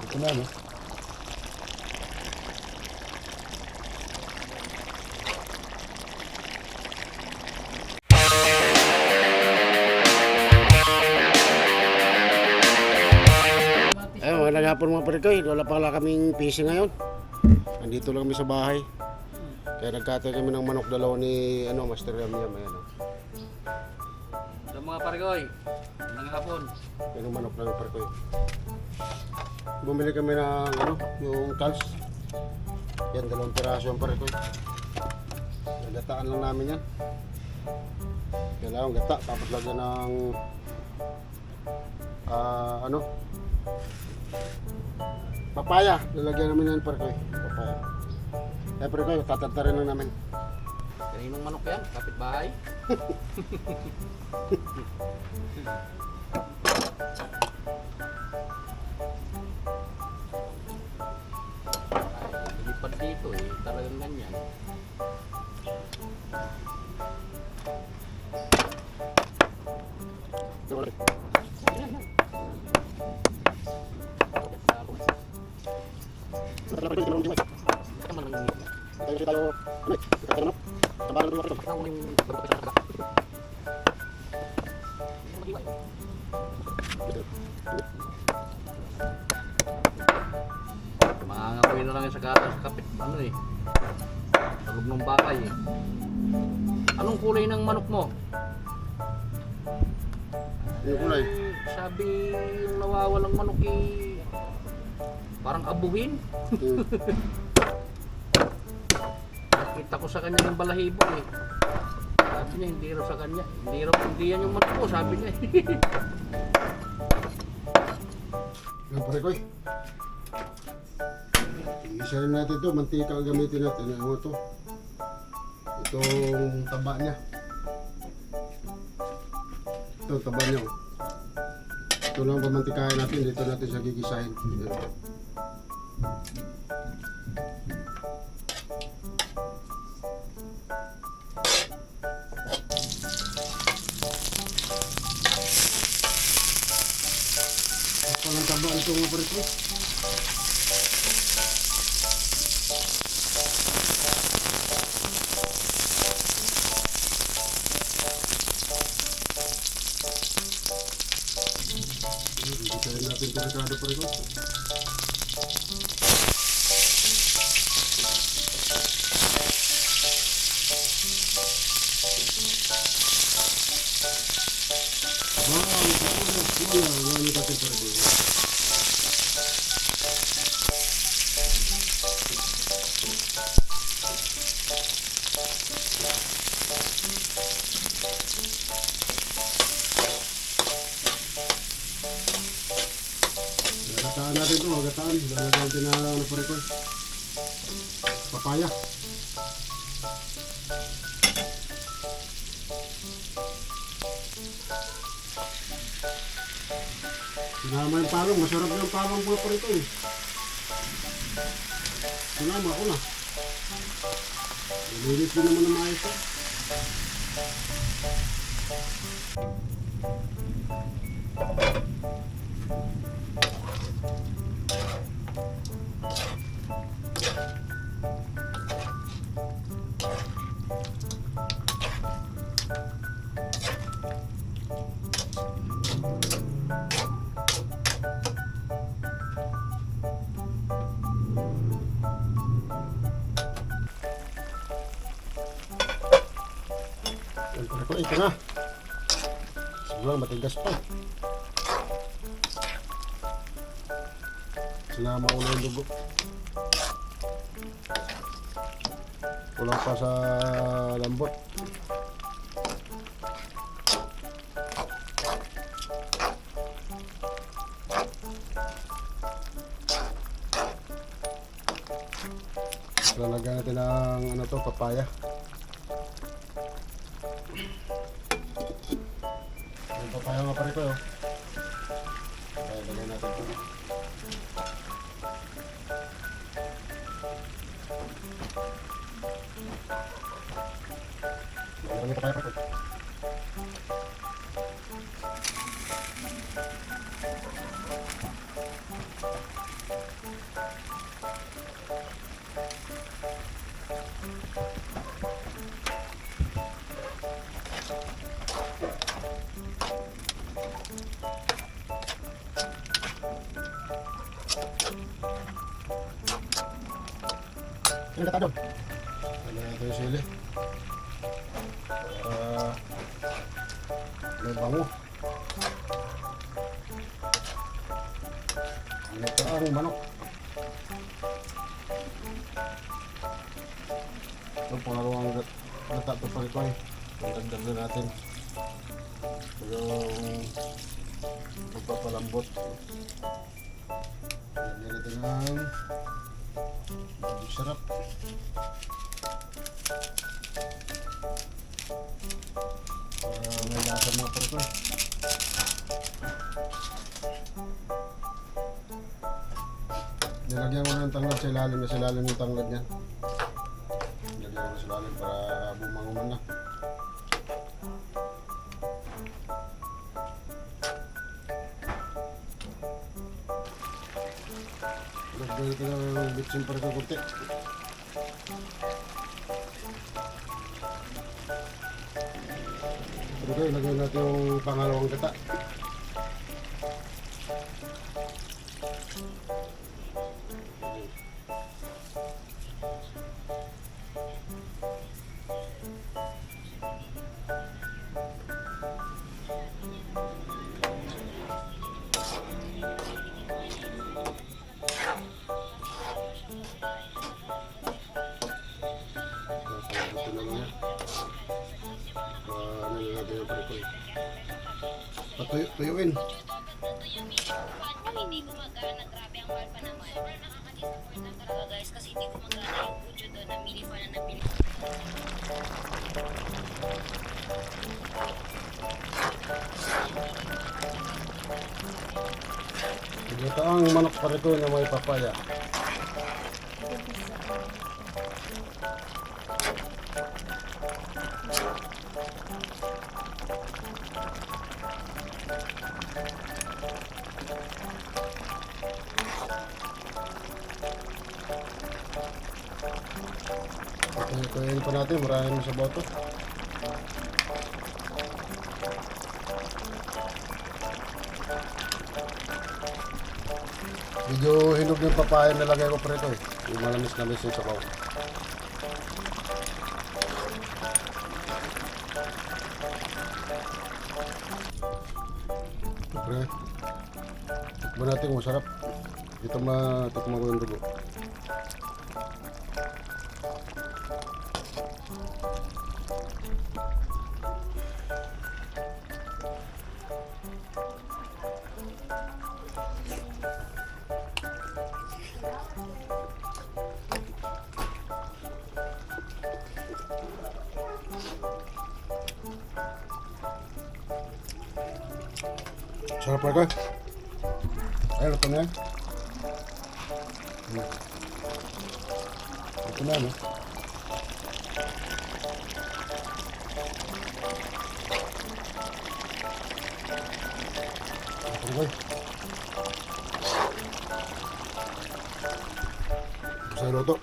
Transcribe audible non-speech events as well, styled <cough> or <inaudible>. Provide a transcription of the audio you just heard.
Ito na, no? Ayun, magandang hapon mga parikoy. Wala pa wala kaming PC ngayon. Nandito lang kami sa bahay. Kaya nagkatay kami ng manok dalaw ni ano, Master Ram Yam. Ayan, oh. Sa mga parigoy, ng hapon. Yan ang manok ng parikoy. Bumili kami ng ano, yung calves. Yan, dalawang piraso ang parikoy. Nagataan lang namin yan. Kailangan gata, tapos lagyan ng ah, ano, papaya. Lalagyan namin yan parikoy. Papaya. Kaya parikoy, tatantarin lang namin. Kaninong manok yan? Kapitbahay? Ay, <laughs> dito eh. Talagang ganyan. Mangangapoy na lang sa gatas ano eh. Sa loob ng bakay eh. Anong kulay ng manok mo? Yung kulay. Eh, Sabi yung nawawalang manok eh parang abuhin. Hmm. <laughs> Nakita ko sa kanya ng balahibo eh. Sabi niya hindi raw sa kanya. Hindi raw hindi yan yung manok ko sabi niya. eh. Yung parikoy. Isa rin natin ito, mantika ang gamitin natin. Ano ito? Itong taba niya. Ito, taba niya. oh. Ito lang pamantikahin natin. Dito natin siya gigisahin. Ito lang taba ito mga parikoy. Gigisahin natin ito Ricardo parikoy. Papaya. Sinama yung palong, masarap yung palong po rin eh. Sinama ko na. Nilinis ko naman ng maayos eh. Yan pala ko, ito na. Siguro matigas pa. Sinama ko na yung dugo. Kulang pa sa lambot. Lalagyan natin ng ano to, papaya. Yung papaya nga pare ko. oh. Kaya lagyan natin ito. Natin papaya pare ko. Yung gata doon. Lagyan natin yung sili. Para may bango. Ito ang manok. Ito pangalawang gat- gata ito pa ito eh. Pagdagdag na natin. Yung pagpapalambot. Lagyan natin ng sarap. Para may lasa mga parito eh. Nilagyan ko ng tanglad sa ilalim na sa ilalim yung tanglad niya. Nilagyan ko na sa ilalim para bumanguman na. Ko na ng bitsin para sa kunti. Pangalawang gata. Patuyo, tuyuin. Paano hindi gumagana? Grabe ang mahal pa naman. Sobrang nakaka-disappoint na talaga guys kasi hindi gumagana yung budyo doon na mili pa na nabili. Ito ang manok parikoy na may papaya. Ito pa natin, maraming sa boto. Medyo hinog yung papaya na lagay ko preto eh. Yung malamis-lamis yung sabaw. Pre, tikman natin masarap. Dito matikman ko yung dugo. Sarap na ka. Ay, luto na yan. Luto no? Luto na, Sa luto.